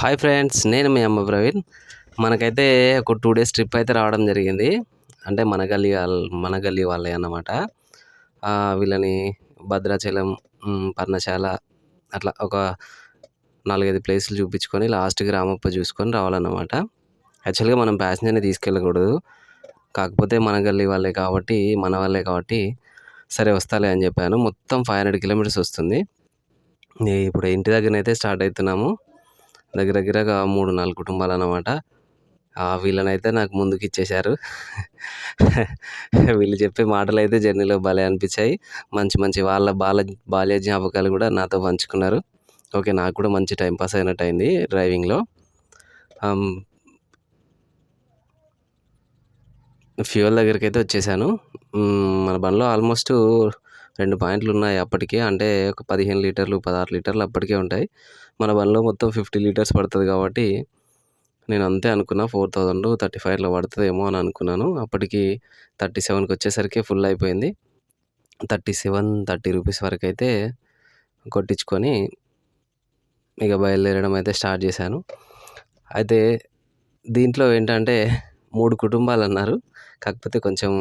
Hi friends నేను మీ అమ్మ ప్రవీణ్. మనకైతే ఒక టూ డేస్ ట్రిప్ అయితే రావడం జరిగింది. అంటే మన గల్లీ వాళ్ళ మన గల్లీ వాళ్ళే అన్నమాట. వీళ్ళని భద్రాచలం పర్ణశాల అట్లా ఒక నాలుగైదు ప్లేసులు చూపించుకొని లాస్ట్కి రామప్ప చూసుకొని రావాలన్నమాట. యాక్చువల్గా మనం ప్యాసింజర్ని తీసుకెళ్ళకూడదు. కాకపోతే మన గల్లీ వాళ్ళే కాబట్టి మన వాళ్ళే కాబట్టి సరే వస్తాలే అని చెప్పాను. మొత్తం ఫైవ్ హండ్రెడ్ కిలోమీటర్స్ వస్తుంది. ఇప్పుడు ఇంటి దగ్గరనైతే స్టార్ట్ అవుతున్నాము. దగ్గర దగ్గరగా మూడు నాలుగు కుటుంబాలు అన్నమాట వీళ్ళనైతే నాకు ముందుకు ఇచ్చేశారు వీళ్ళు చెప్పే మాటలు అయితే జర్నీలో భలే అనిపించాయి మంచి మంచి వాళ్ళ బాల బాల్య జ్ఞాపకాలు కూడా నాతో పంచుకున్నారు. ఓకే నాకు కూడా మంచి టైంపాస్ అయినట్టు అయింది డ్రైవింగ్లో. ఫ్యూయల్ దగ్గరికి అయితే వచ్చేసాను మన బండిలో ఆల్మోస్ట్ రెండు పాయింట్లు ఉన్నాయి అప్పటికే. అంటే ఒక పదిహేను లీటర్లు పదహారు లీటర్లు అప్పటికే ఉంటాయి. మన బండిలో మొత్తం ఫిఫ్టీ లీటర్స్ పడుతుంది కాబట్టి నేను అంతే అనుకున్నా. ఫోర్ థౌజండ్ థర్టీ ఫైవ్లో పడుతుందేమో అని అనుకున్నాను. అప్పటికి థర్టీ సెవెన్కి వచ్చేసరికి ఫుల్ అయిపోయింది. థర్టీ సెవెన్ థర్టీ రూపీస్ వరకు అయితే కొట్టించుకొని ఇక బయలుదేరడం అయితే స్టార్ట్ చేశాను. అయితే దీంట్లో ఏంటంటే మూడు కుటుంబాలు అన్నారు. కాకపోతే కొంచెం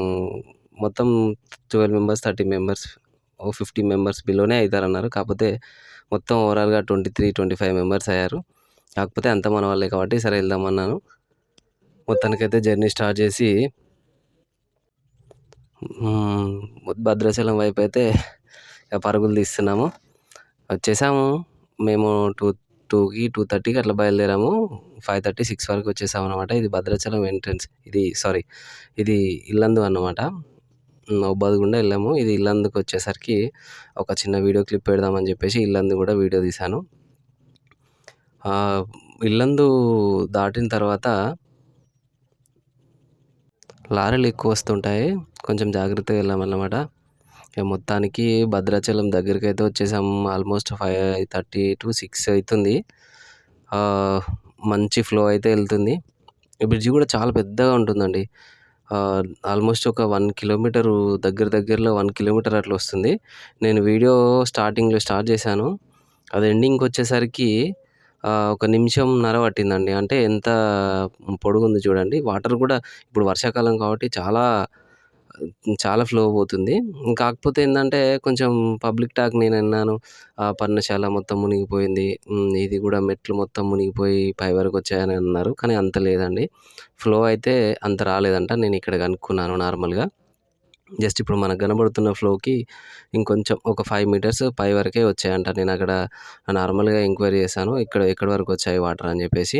మొత్తం ట్వెల్వ్ మెంబర్స్ థర్టీ మెంబర్స్ ఓ ఫిఫ్టీ మెంబర్స్ బిలోనే అవుతారన్నారు కాకపోతే మొత్తం ఓవరాల్గా twenty three twenty five members అయ్యారు. కాకపోతే అంత మన వాళ్ళే కాబట్టి సరే వెళ్దామన్నాను. మొత్తానికైతే జర్నీ స్టార్ట్ చేసి భద్రాచలం వైపు అయితే పరుగులు తీస్తున్నాము. వచ్చేసాము. మేము టూ టూకి టూ థర్టీకి అట్లా బయలుదేరాము. ఫైవ్ థర్టీ సిక్స్ వరకు వచ్చేసాము అనమాట ఇది భద్రాచలం ఎంట్రన్స్. ఇది సారీ ఇది ఇల్లందు అన్నమాట. మహబాద్ గుండా వెళ్ళాము. ఇది ఇల్లందుకు వచ్చేసరికి ఒక చిన్న వీడియో క్లిప్ పెడదామని చెప్పేసి ఇల్లందు కూడా వీడియో తీశాను. ఇల్లందు దాటిన తర్వాత లారీలు ఎక్కువ వస్తుంటాయి. కొంచెం జాగ్రత్తగా వెళ్ళామన్నమాట. మొత్తానికి భద్రాచలం దగ్గరికి అయితే వచ్చేసాము almost five thirty to six అవుతుంది. మంచి ఫ్లో అయితే వెళ్తుంది. ఈ కూడా చాలా పెద్దగా ఉంటుందండి. ఆల్మోస్ట్ ఒక వన్ కిలోమీటరు దగ్గర దగ్గరలో వన్ కిలోమీటర్ అట్లా వస్తుంది. నేను వీడియో స్టార్టింగ్లో స్టార్ట్ చేశాను. అది ఎండింగ్కి వచ్చేసరికి ఒక నిమిషంన్నర పట్టిందండి. అంటే ఎంత పొడుగుంది చూడండి. వాటర్ కూడా ఇప్పుడు వర్షాకాలం కాబట్టి చాలా చాలా ఫ్లో పోతుంది. కాకపోతే ఏంటంటే కొంచెం పబ్లిక్ టాక్ నేను విన్నాను. ఆ పర్ణశాల మొత్తం మునిగిపోయింది. ఇది కూడా మెట్లు మొత్తం మునిగిపోయి పై వరకు వచ్చాయని అన్నారు. కానీ అంత లేదండి. ఫ్లో అయితే అంత రాలేదంట. నేను ఇక్కడ కనుక్కున్నాను నార్మల్గా. జస్ట్ ఇప్పుడు మనకు కనబడుతున్న ఫ్లోకి ఇంకొంచెం ఒక ఫైవ్ మీటర్స్ పై వరకే వచ్చాయంట. నేను అక్కడ నార్మల్గా ఎంక్వైరీ చేశాను. ఇక్కడ ఎక్కడి వరకు వచ్చాయి వాటర్ అని చెప్పేసి.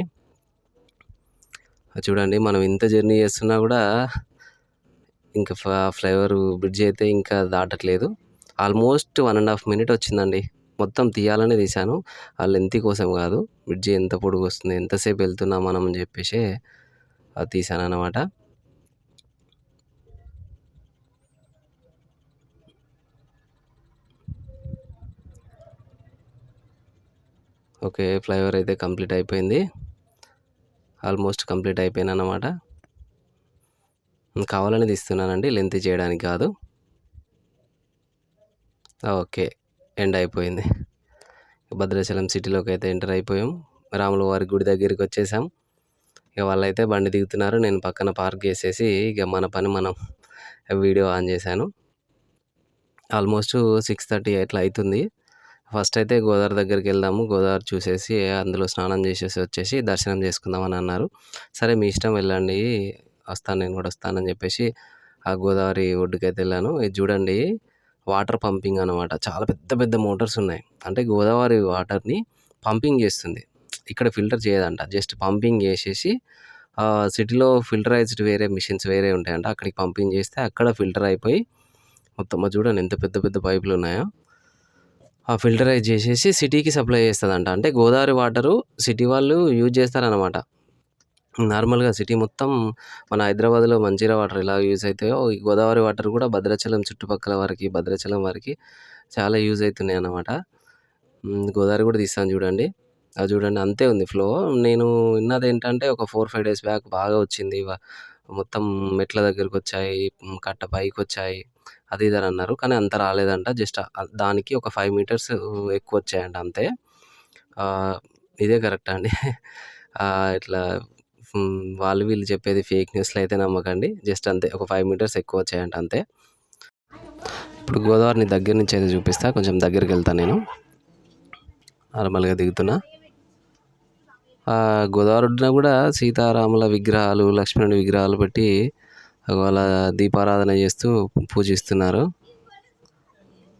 చూడండి మనం ఇంత జర్నీ చేస్తున్నా కూడా ఇంకా ఫ్లైఓవర్ బ్రిడ్జ్ అయితే ఇంకా దాటట్లేదు. Almost one and half minute వచ్చిందండి. మొత్తం తీయాలనే తీశాను. ఆ లెంత్ కోసం కాదు. బ్రిడ్జ్ ఎంత పొడుగు వస్తుంది ఎంతసేపు వెళ్తున్నాం మనం అని చెప్పేసి అది తీశాను అన్నమాట ఓకే ఫ్లైఓవర్ అయితే కంప్లీట్ అయిపోయింది. ఆల్మోస్ట్ కంప్లీట్ అయిపోయింది అన్నమాట కావాలని తీస్తున్నానండి లెంత్ చేయడానికి కాదు. ఓకే. ఎండ్ అయిపోయింది. భద్రాచలం సిటీలోకి అయితే ఎంటర్ అయిపోయాం. రాముల వారి గుడి దగ్గరికి వచ్చేసాం. ఇక వాళ్ళైతే బండి దిగుతున్నారు. నేను పక్కన పార్క్ చేసేసి ఇక మన పని మనం వీడియో ఆన్ చేశాను. ఆల్మోస్ట్ సిక్స్ థర్టీ అట్లా అవుతుంది ఫస్ట్ అయితే గోదావరి దగ్గరికి వెళ్దాము. గోదావరి చూసేసి అందులో స్నానం చేసేసి వచ్చేసి దర్శనం చేసుకుందామని అన్నారు. సరే మీ ఇష్టం వెళ్ళండి. వస్తాను నేను కూడా వస్తానని చెప్పేసి ఆ గోదావరి ఒడ్డుకైతే వెళ్ళాను. ఇది చూడండి వాటర్ పంపింగ్ అనమాట చాలా పెద్ద పెద్ద మోటార్స్ ఉన్నాయి. అంటే గోదావరి వాటర్ని పంపింగ్ చేస్తుంది. ఇక్కడ ఫిల్టర్ చేయదంట. జస్ట్ పంపింగ్ చేసేసి సిటీలో ఫిల్టరైజ్డ్ వేరే మిషన్స్ వేరే ఉంటాయంట. అక్కడికి పంపింగ్ చేస్తే అక్కడ ఫిల్టర్ అయిపోయి మొత్తం చూడండి ఎంత పెద్ద పెద్ద పైపులు ఉన్నాయో. ఆ ఫిల్టరైజ్ చేసేసి సిటీకి సప్లై చేస్తుందంట. అంటే గోదావరి వాటరు సిటీ వాళ్ళు యూజ్ చేస్తారనమాట నార్మల్గా సిటీ మొత్తం మన హైదరాబాద్లో మంజీరా వాటర్ ఎలా యూజ్ అవుతాయో ఈ గోదావరి వాటర్ కూడా భద్రాచలం చుట్టుపక్కల వారికి భద్రాచలం వారికి చాలా యూజ్ అవుతున్నాయి అన్నమాట. గోదావరి కూడా తీస్తాను చూడండి. అది చూడండి అంతే ఉంది ఫ్లో. నేను విన్నది ఏంటంటే ఒక ఫోర్ ఫైవ్ డేస్ బ్యాక్ బాగా వచ్చింది. మొత్తం మెట్ల దగ్గరికి వచ్చాయి కట్ట పైకి వచ్చాయి. అది ఇది అన్నారు. కానీ అంత రాలేదంట. జస్ట్ దానికి ఒక ఫైవ్ మీటర్స్ ఎక్కువ వచ్చాయంట అంతే. ఇదే కరెక్టా అండి? ఇట్లా వాళ్ళు వీళ్ళు చెప్పేది ఫేక్ న్యూస్లు అయితే నమ్మకండి. జస్ట్ అంతే ఒక ఫైవ్ మీటర్స్ ఎక్కువ వచ్చాయంట అంతే. ఇప్పుడు గోదావరిని దగ్గర నుంచి అయితే చూపిస్తా. కొంచెం దగ్గరికి వెళ్తాను నేను. నార్మల్‌గా దిగుతున్నా. గోదావరి ఒడ్డున కూడా సీతారాముల విగ్రహాలు, లక్ష్మణుడి విగ్రహాలు పెట్టి వాళ్ళ దీపారాధన చేస్తూ పూజిస్తున్నారు.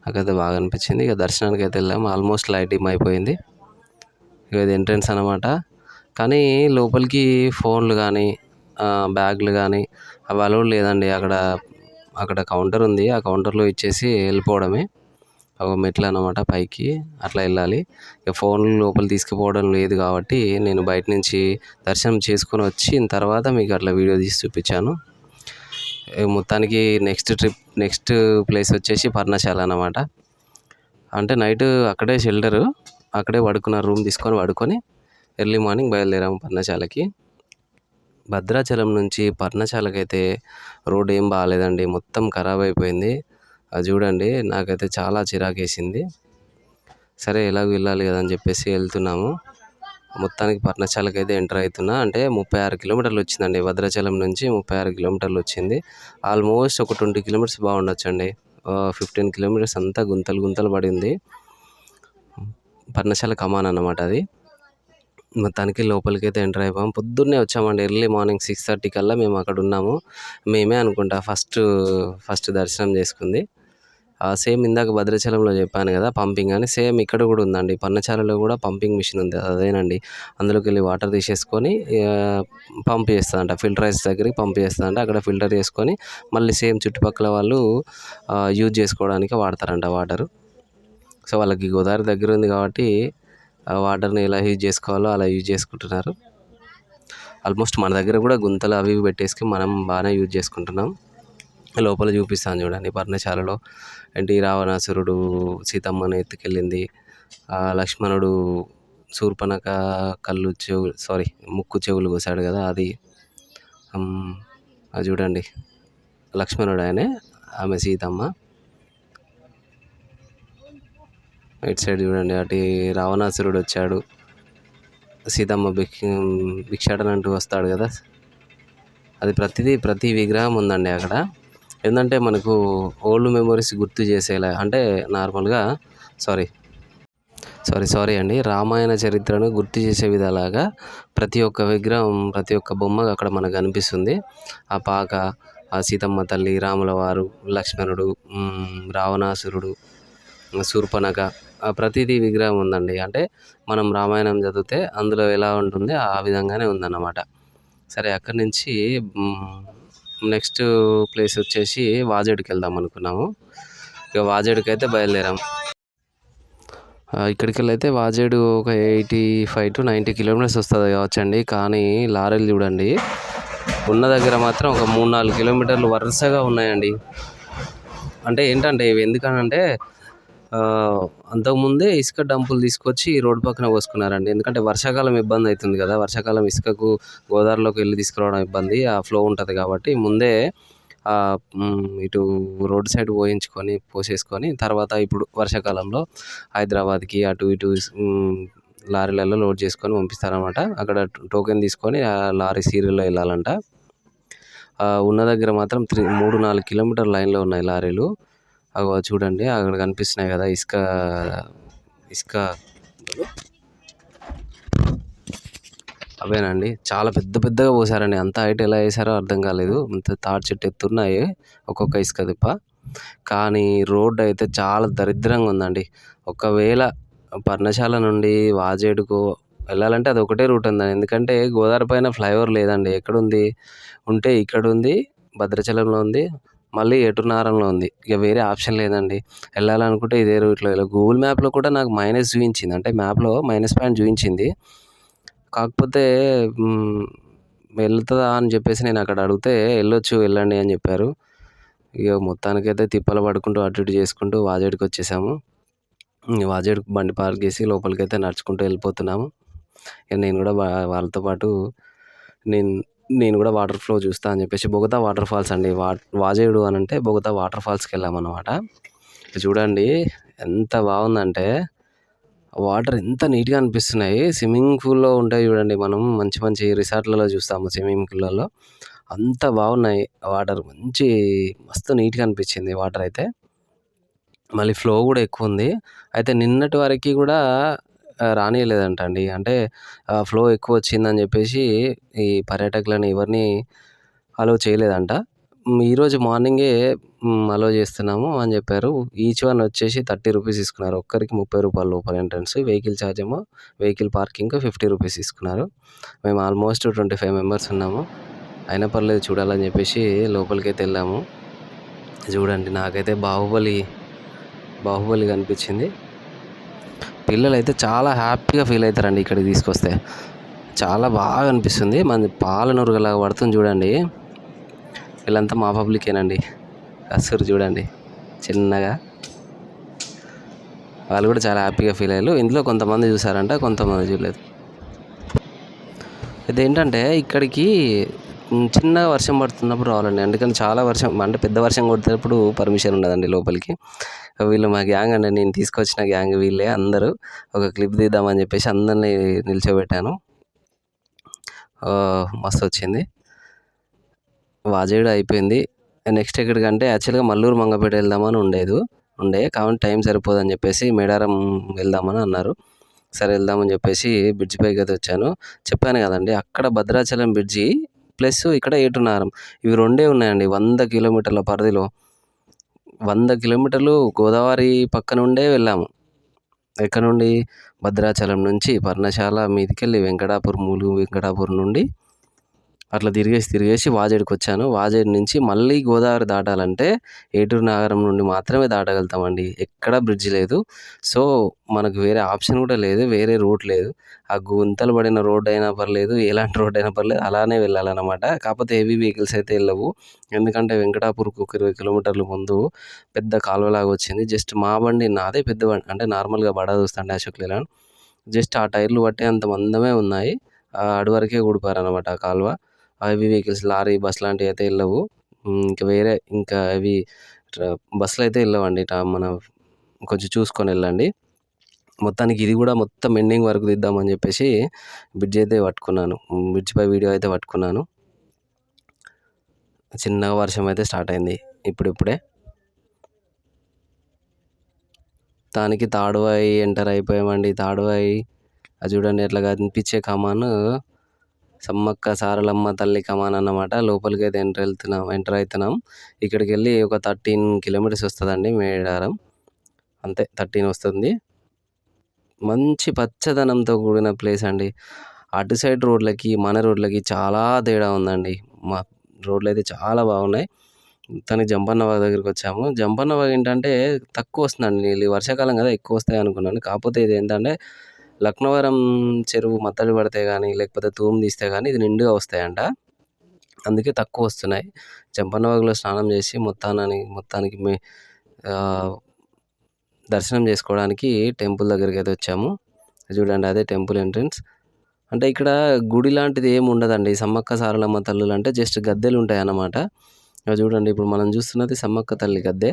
నాకైతే బాగా అనిపించింది. ఇక దర్శనానికి అయితే వెళ్ళాము. ఆల్మోస్ట్ లైట్ అయిపోయింది. ఇక ఇది ఎంట్రన్స్ అనమాట. కానీ లోపలికి ఫోన్లు కానీ, బ్యాగులు కానీ అవి అలౌడ్ లేదండి. అక్కడ అక్కడ కౌంటర్ ఉంది. ఆ కౌంటర్‌లో ఇచ్చేసి వెళ్ళిపోవడమే. ఒక మెట్లు అనమాట పైకి అట్లా వెళ్ళాలి. ఇక ఫోన్లు లోపల తీసుకుపోవడం లేదు కాబట్టి నేను బయట నుంచి దర్శనం చేసుకొని వచ్చిన తర్వాత మీకు అట్లా వీడియో తీసి చూపించాను. మొత్తానికి నెక్స్ట్ ట్రిప్ నెక్స్ట్ ప్లేస్ వచ్చేసి పర్ణశాల అనమాట. అంటే నైట్ అక్కడే షెల్టరు. అక్కడే పడుకున్న రూమ్ తీసుకొని పడుకొని ఎర్లీ మార్నింగ్ బయలుదేరాము పర్ణశాలకి. భద్రాచలం నుంచి పర్ణశాలకైతే రోడ్ ఏం బాగాలేదండి మొత్తం ఖరాబ్ అయిపోయింది. అది చూడండి నాకైతే చాలా చిరాకేసింది. సరే ఎలాగో వెళ్ళాలి కదా అని చెప్పేసి వెళ్తున్నాము. మొత్తానికి పర్ణశాలకు అయితే ఎంటర్ అవుతున్నా. అంటే 36 కిలోమీటర్లు వచ్చిందండి. భద్రాచలం నుంచి 36 కిలోమీటర్లు వచ్చింది. ఆల్మోస్ట్ ఒక 20 కిలోమీటర్స్ బాగుండొచ్చండి. ఫిఫ్టీన్ కిలోమీటర్స్ అంతా గుంతలు గుంతలు పడింది. పర్ణశాల కమాన్ అన్నమాట అది. మొత్తానికి లోపలికైతే ఎంటర్ అయిపోయాం. పొద్దున్నే వచ్చామండి. ఎర్లీ మార్నింగ్ 6:30 కల్లా మేము అక్కడ ఉన్నాము. మేమే అనుకుంటా ఫస్ట్ ఫస్ట్ దర్శనం చేసుకుంది. సేమ్ ఇందాక భద్రాచలంలో చెప్పాను కదా పంపింగ్ అని సేమ్ ఇక్కడ కూడా ఉందండి. పన్నచాలలో కూడా పంపింగ్ మిషన్ ఉంది. అదేనండి. అందులోకి వెళ్ళి వాటర్ తీసేసుకొని పంప్ చేస్తుందంట ఫిల్టరైజ్ దగ్గరికి పంప్ చేస్తుందంట అక్కడ ఫిల్టర్ చేసుకొని మళ్ళీ సేమ్ చుట్టుపక్కల వాళ్ళు యూజ్ చేసుకోవడానికి వాడతారంట వాటరు. సో వాళ్ళకి గోదావరి దగ్గర ఉంది కాబట్టి ఆ వాటర్‌ని ఎలా యూజ్ చేసుకోవాలో అలా యూజ్ చేసుకుంటున్నారు. ఆల్మోస్ట్ మన దగ్గర కూడా గుంతలు అవి ఇవి పెట్టేసుకొని మనం బాగానే యూజ్ చేసుకుంటున్నాం. లోపల చూపిస్తాను చూడండి పర్ణశాలలో ఏంటి రావణాసురుడు సీతమ్మని ఎత్తుకెళ్ళింది. లక్ష్మణుడు శూర్పణక కళ్ళు చెవు సారీ ముక్కు చెవులు కోసాడు కదా అది. అది చూడండి. లక్ష్మణుడు ఆయనే. ఆమె సీతమ్మ. ఇటు సైడ్ చూడండి అటు రావణాసురుడు వచ్చాడు. సీతమ్మ భిక్ష భిక్షాటన అంటూ వస్తాడు కదా! అది ప్రతిదీ ప్రతి విగ్రహం ఉందండి అక్కడ. ఏంటంటే మనకు ఓల్డ్ మెమొరీస్ గుర్తు చేసేలా అంటే నార్మల్‌గా సారీ సారీ సారీ అండి. రామాయణ చరిత్రను గుర్తు చేసే విధాలాగా ప్రతి ఒక్క విగ్రహం, ప్రతి ఒక్క బొమ్మ అక్కడ మనకు కనిపిస్తుంది. ఆ పాక, ఆ సీతమ్మ తల్లి, రాముల వారు, లక్ష్మణుడు, రావణాసురుడు, శూర్పణఖ ప్రతిదీ విగ్రహం ఉందండి. అంటే మనం రామాయణం చదివితే అందులో ఎలా ఉంటుంది ఆ విధంగానే ఉందన్నమాట. సరే అక్కడి నుంచి నెక్స్ట్ ప్లేస్ వచ్చేసి వాజేడుకి వెళ్దాం అనుకున్నాము. ఇక వాజేడుకి అయితే బయలుదేరాం ఇక్కడికెళ్ళి అయితే వాజేడు ఒక 85-90 కిలోమీటర్స్ వస్తుంది కావచ్చండి. కానీ లారీలు చూడండి ఉన్న దగ్గర మాత్రం ఒక 3, 4 కిలోమీటర్లు వరుసగా ఉన్నాయండి. అంటే ఏంటంటే ఇవి ఎందుకనంటే అంతకుముందే ఇసుక డంపులు తీసుకొచ్చి రోడ్డు పక్కన పోసుకున్నారండి. ఎందుకంటే వర్షాకాలం ఇబ్బంది అవుతుంది కదా! వర్షాకాలం ఇసుకకు గోదావరిలోకి వెళ్ళి తీసుకురావడం ఇబ్బంది. ఆ ఫ్లో ఉంటుంది కాబట్టి ముందే ఇటు రోడ్ సైడ్ పోయించుకొని పోసేసుకొని తర్వాత ఇప్పుడు వర్షాకాలంలో హైదరాబాద్‌కి అటు ఇటు లారీలలో లోడ్ చేసుకొని పంపిస్తారనమాట. అక్కడ టోకెన్ తీసుకొని ఆ లారీ సీరియల్‌లో వెళ్ళాలంట. ఉన్న దగ్గర మాత్రం త్రీ మూడు నాలుగు కిలోమీటర్ లైన్‌లో ఉన్నాయి లారీలు. అగో చూడండి అక్కడ కనిపిస్తున్నాయి కదా! ఇసుక ఇసుక అవేనండి. చాలా పెద్ద పెద్దగా పోసారండి. అంత హైట్ ఎలా ఏసారో అర్థం కాలేదు. అంత తాటి చెట్టు ఎత్తున్నాయి ఒక్కొక్క ఇసుక తిప్ప. కానీ రోడ్ అయితే చాలా దరిద్రంగా ఉందండి. ఒకవేళ పర్ణశాల నుండి వాజేడుకు వెళ్ళాలంటే అది ఒకటే రూట్ ఉందండి. ఎందుకంటే గోదావరి పైన ఫ్లైఓవర్ లేదండి. ఎక్కడుంది? ఉంటే ఇక్కడుంది, భద్రాచలంలో ఉంది, మళ్ళీ ఎటునారంలో ఉంది. ఇక వేరే ఆప్షన్ లేదండి. వెళ్ళాలనుకుంటే ఇదే రూట్‌లో వెళ్ళాలి. గూగుల్ మ్యాప్‌లో కూడా నాకు మైనస్ చూపించింది అంటే మ్యాప్‌లో మైనస్ పాయింట్ చూపించింది కాకపోతే వెళ్తుందా అని చెప్పేసి నేను అక్కడ అడిగితే వెళ్ళొచ్చు వెళ్ళండి అని చెప్పారు. ఇక మొత్తానికైతే తిప్పలు పడుకుంటూ అటు ఇటు చేసుకుంటూ వాజేడికి వచ్చేసాము. వాజేడుకి బండి పార్క్ చేసి లోపలికైతే నడుచుకుంటూ వెళ్ళిపోతున్నాము. ఇక నేను కూడా వాళ్ళతో పాటు నేను నేను కూడా వాటర్ ఫ్లో చూస్తా అని చెప్పేసి బొగతా వాటర్ ఫాల్స్ అండి. వా వాజేడు అంటే బొగతా వాటర్ ఫాల్స్‌కి వెళ్ళామన్నమాట. చూడండి ఎంత బాగుందంటే వాటర్ ఎంత నీట్‌గా అనిపిస్తున్నాయి. స్విమ్మింగ్ పూల్‌లో ఉంటాయి చూడండి. మనం మంచి మంచి రిసార్ట్‌లలో చూస్తాము స్విమ్మింగ్ పూల్‌లలో. అంత బాగున్నాయి వాటర్. మంచి మస్తు నీట్‌గా అనిపించింది వాటర్ అయితే. మళ్ళీ ఫ్లో కూడా ఎక్కువ ఉంది. అయితే నిన్నటి వరకి కూడా రానియలేదంట అండి. అంటే ఫ్లో ఎక్కువ వచ్చిందని చెప్పేసి ఈ పర్యాటకులను ఎవరిని అలో చేయలేదంట. ఈరోజు మార్నింగే అలో చేస్తున్నాము అని చెప్పారు. ఈచ్ వన్ వచ్చేసి థర్టీ రూపీస్ తీసుకున్నారు. ఒక్కరికి ముప్పై రూపాయలు లోపల ఎంట్రన్స్. వెహికల్ ఛార్జ్ ఏమో వెహికల్ పార్కింగ్ ఫిఫ్టీ రూపీస్ తీసుకున్నారు. మేము ఆల్మోస్ట్ ట్వంటీ ఫైవ్ మెంబర్స్ ఉన్నాము. అయినా పర్లేదు చూడాలని చెప్పేసి లోపలికైతే వెళ్ళాము. చూడండి నాకైతే బాహుబలి, బాహుబలి కనిపించింది. పిల్లలు అయితే చాలా హ్యాపీగా ఫీల్ అవుతారండి ఇక్కడికి తీసుకొస్తే. చాలా బాగా అనిపిస్తుంది. మన పాల నురగలాగా పడుతుంది చూడండి. వీళ్ళంతా మా పబ్లికేనండి. అసలు చూడండి చిన్నగా. వాళ్ళు కూడా చాలా హ్యాపీగా ఫీల్ అయ్యారు. ఇందులో కొంతమంది చూసారంట. కొంతమంది చూడలేదు. ఇదేంటంటే ఇక్కడికి చిన్నగా వర్షం పడుతున్నప్పుడు రావాలండి. అందుకని చాలా వర్షం అంటే పెద్ద వర్షం కొడుతున్నప్పుడు పర్మిషన్ ఉండదండి లోపలికి. వీళ్ళు మా గ్యాంగ్ అండి. నేను తీసుకొచ్చిన గ్యాంగ్ వీళ్ళే అందరూ. ఒక క్లిప్ తీద్దామని చెప్పేసి అందరిని నిల్చోబెట్టాను. మస్తు వచ్చింది. వాజేడు అయిపోయింది. నెక్స్ట్ ఎక్కడికంటే యాక్చువల్‌గా మల్లూరు మంగపేట వెళ్దామని ఉండేది ఉండే. కాకపోతే టైం సరిపోదని చెప్పేసి మేడారం వెళ్దామని అన్నారు. సరే వెళ్దామని చెప్పేసి బ్రిడ్జ్ పైకైతే వచ్చాను. చెప్పాను కదండీ! అక్కడ భద్రాచలం బ్రిడ్జి ప్లస్ ఇక్కడ ఏటున్నారం ఇవి రెండే ఉన్నాయండి. వంద కిలోమీటర్ల పరిధిలో. వంద కిలోమీటర్లు గోదావరి పక్క నుండే వెళ్ళాము. ఎక్కడ నుండి? భద్రాచలం నుంచి పర్ణశాల మీదకెళ్ళి వెంకటాపూర్ ములుగు వెంకటాపూర్ నుండి అట్లా తిరిగేసి తిరిగేసి వాజేడుకి వచ్చాను. వాజేడు నుంచి మళ్ళీ గోదావరి దాటాలంటే ఏటూరు నగరం నుండి మాత్రమే దాటగలుగుతామండి. ఎక్కడ బ్రిడ్జ్ లేదు. సో, మనకు వేరే ఆప్షన్ కూడా లేదు. వేరే రూట్ లేదు. ఆ గుంతలు పడిన రోడ్ అయినా పర్లేదు. ఎలాంటి రోడ్ అయినా పర్లేదు. అలానే వెళ్ళాలన్నమాట. కాకపోతే హెవీ వెహికల్స్ అయితే వెళ్ళవు. ఎందుకంటే వెంకటాపూర్కు ఒక 20 కిలోమీటర్ల ముందు పెద్ద కాలువలాగా వచ్చింది. జస్ట్ మా బండి నాదే పెద్ద బండి. అంటే నార్మల్‌గా బడా దోస్త్ అశోక్ లేలాండ్. జస్ట్ ఆ టైర్లు పట్టేంత మందమే ఉన్నాయి. ఆహ్, ఆడి వరకే ఆ కాలువ. హెవీ వెహికల్స్ లారీ, బస్ లాంటివి అయితే వెళ్ళవు. ఇంకా వేరే ఇంకా అవి బస్సులు అయితే వెళ్ళవండి. మన కొంచెం చూసుకొని వెళ్ళండి. మొత్తానికి ఇది కూడా మొత్తం ఎండింగ్ వరకు తీద్దామని చెప్పేసి బ్రిడ్జ్ అయితే పట్టుకున్నాను. బ్రిడ్జ్‌పై వీడియో అయితే పట్టుకున్నాను. చిన్నగా వర్షం అయితే స్టార్ట్ అయింది. ఇప్పుడిప్పుడే. దానికి తాడువాయి ఎంటర్ అయిపోయామండి. తాడువాయి అది చూడండి ఎట్లా కనిపించే కమాను సమ్మక్క సారలమ్మ తల్లి కమాన్ అన్నమాట. లోపలికి అయితే ఎంటర్ వెళ్తున్నాం ఎంటర్ అవుతున్నాం. ఇక్కడికి వెళ్ళి ఒక 13 కిలోమీటర్స్ వస్తుందండి మేడారం. అంతే 13 వస్తుంది. మంచి పచ్చదనంతో కూడిన ప్లేస్ అండి. అటు సైడ్ రోడ్లకి, మన రోడ్లకి చాలా తేడా ఉందండి. మా రోడ్లు అయితే చాలా బాగున్నాయి. మొత్తానికి జంపన్న దగ్గరికి వచ్చాము. జంపన్న ఏంటంటే తక్కువ వస్తుందండి నీళ్ళు. వర్షాకాలం కదా ఎక్కువ వస్తాయి అనుకున్నాను. కాకపోతే ఇది ఏంటంటే లక్నవరం చెరువు మత్తడి పడితే కానీ లేకపోతే తూము తీస్తే కానీ ఇది నిండుగా వస్తాయంట. అందుకే తక్కువ వస్తున్నాయి. జంపన్నవాగులో స్నానం చేసి మొత్తానికి మొత్తానికి మే దర్శనం చేసుకోవడానికి టెంపుల్ దగ్గరికి అయితే వచ్చాము. చూడండి అదే టెంపుల్ ఎంట్రన్స్. అంటే ఇక్కడ గుడి లాంటిది ఏమి ఉండదండి. సమ్మక్క సారలమ్మ తల్లులు అంటే జస్ట్ గద్దెలు ఉంటాయి అన్నమాట చూడండి ఇప్పుడు మనం చూస్తున్నది సమ్మక్క తల్లి గద్దె.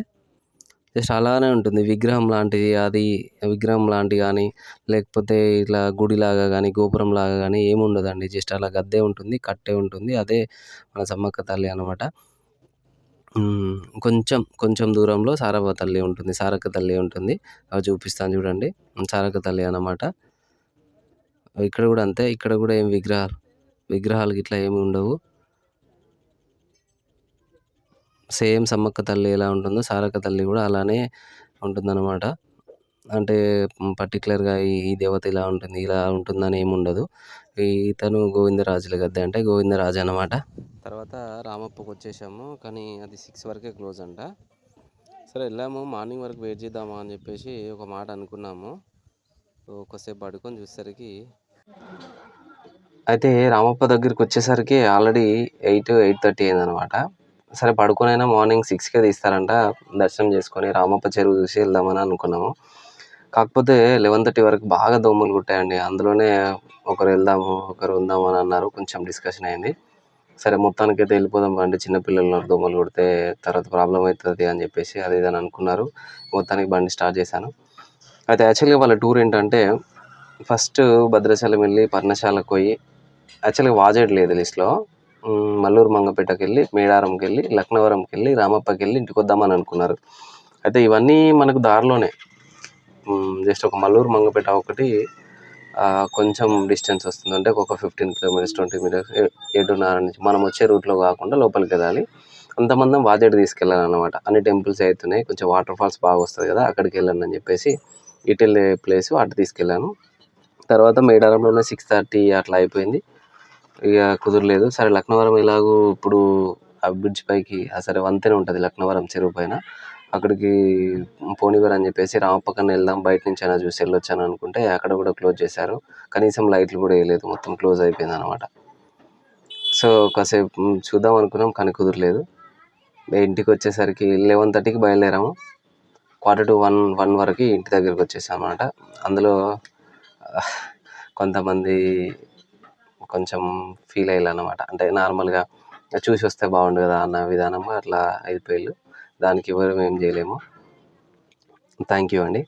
జస్ట్ అలానే ఉంటుంది. విగ్రహం లాంటిది అది విగ్రహం లాంటి కానీ లేకపోతే ఇట్లా గుడిలాగా కానీ గోపురంలాగా కానీ ఏమి ఉండదండి. జస్ట్ అలా గద్దె ఉంటుంది. కట్టే ఉంటుంది. అదే మన సమ్మక్క తల్లి అనమాట కొంచెం కొంచెం దూరంలో సారవ్వ తల్లి ఉంటుంది. సారక్క తల్లి ఉంటుంది. అవి చూపిస్తాను చూడండి. సారక్క తల్లి అనమాట ఇక్కడ కూడా అంతే. ఇక్కడ కూడా ఏం విగ్రహాలు విగ్రహాలు గిట్లా ఏమి ఉండవు. సేమ్ సమ్మక్క తల్లి ఎలా ఉంటుందో సారక్క తల్లి కూడా అలానే ఉంటుందన్నమాట. అంటే పర్టికులర్గా ఈ దేవత ఇలా ఉంటుంది, ఇలా ఉంటుందని ఏమి ఉండదు. ఇతను గోవిందరాజుల గద్దె అంటే గోవిందరాజు అనమాట తర్వాత రామప్పకు వచ్చేసాము. కానీ అది సిక్స్ వరకే క్లోజ్ అంట. సరే వెళ్ళాము. మార్నింగ్ వరకు వెయిట్ చేద్దామా అని చెప్పేసి ఒక మాట అనుకున్నాము. సో, కొద్దిసేపు పడుకొని చూసేసరికి అయితే రామప్ప దగ్గరికి వచ్చేసరికి ఆల్రెడీ ఎయిట్ ఎయిట్ థర్టీ అయింది అనమాట సరే పడుకునైనా మార్నింగ్ సిక్స్కే తీస్తారంట. దర్శనం చేసుకొని రామప్ప చెరువు చూసి వెళ్దామని అనుకున్నాము. కాకపోతే 11:30 వరకు బాగా దోమలు కుట్టాయండి. అందులోనే ఒకరు వెళ్దాము, ఒకరు ఉందాము అని అన్నారు. కొంచెం డిస్కషన్ అయింది. సరే మొత్తానికి అయితే వెళ్ళిపోదాం బండి చిన్నపిల్లలు దోమలు కుడితే తర్వాత ప్రాబ్లం అవుతుంది అని చెప్పేసి అది ఇది అని అనుకున్నారు. మొత్తానికి బండి స్టార్ట్ చేశాను. అయితే యాక్చువల్గా వాళ్ళ టూర్ ఏంటంటే ఫస్ట్ భద్రాచలం వెళ్ళి పర్ణశాలకు పోయి యాక్చువల్గా వాజేడ్ లేదు లిస్ట్లో మల్లూరు మంగపేటకి వెళ్ళి మేడారంకి వెళ్ళి లక్నవరంకి వెళ్ళి రామప్పకి వెళ్ళి ఇంటికి వద్దామని అనుకున్నారు. అయితే ఇవన్నీ మనకు దారిలోనే. జస్ట్ ఒక మల్లూరు మంగపేట ఒకటి కొంచెం డిస్టెన్స్ వస్తుంది. అంటే ఒక ఫిఫ్టీన్ కిలోమీటర్స్ ట్వంటీ మీటర్స్ ఏడున్నర నుంచి మనం వచ్చే రూట్లో కాకుండా లోపలికి వెళ్ళాలి. అంతమందం వాజేడు తీసుకెళ్ళాలన్నమాట. అన్ని టెంపుల్స్ అవుతున్నాయి కొంచెం వాటర్ ఫాల్స్ బాగా వస్తుంది కదా అక్కడికి వెళ్ళండి అని చెప్పేసి ఇటు వెళ్ళే ప్లేస్ అటు తీసుకెళ్ళాను. తర్వాత మేడారంలోనే సిక్స్ థర్టీ అట్లా అయిపోయింది. ఇక కుదరలేదు. సరే లక్నవరం ఎలాగో ఇప్పుడు ఆ బ్రిడ్జ్ పైకి ఆ సరే వంతెన ఉంటుంది లక్నవరం చెరువు పైన. అక్కడికి పోనివ్వరు అని చెప్పేసి రామపక్కన వెళ్దాం బయట నుంచి అయినా చూసి వెళ్ళొచ్చాను అనుకుంటే అక్కడ కూడా క్లోజ్ చేశారు. కనీసం లైట్లు కూడా వేయలేదు. మొత్తం క్లోజ్ అయిపోయింది అనమాట సో కాసేపు చూద్దాం అనుకున్నాం కానీ కుదరలేదు. ఇంటికి వచ్చేసరికి లెవెన్ థర్టీకి బయలుదేరాము. క్వార్టర్ టు వన్ వన్ వరకు ఇంటి దగ్గరికి వచ్చేసాం అనమాట అందులో కొంతమంది కొంచెం ఫీల్ అయ్యారు అనమాట అంటే నార్మల్గా చూసి వస్తే బాగుండు కదా అన్న విధానము అట్లా అయిపోయారు దానికి ఎవరు ఏం చేయలేము. థ్యాంక్ యూ అండి.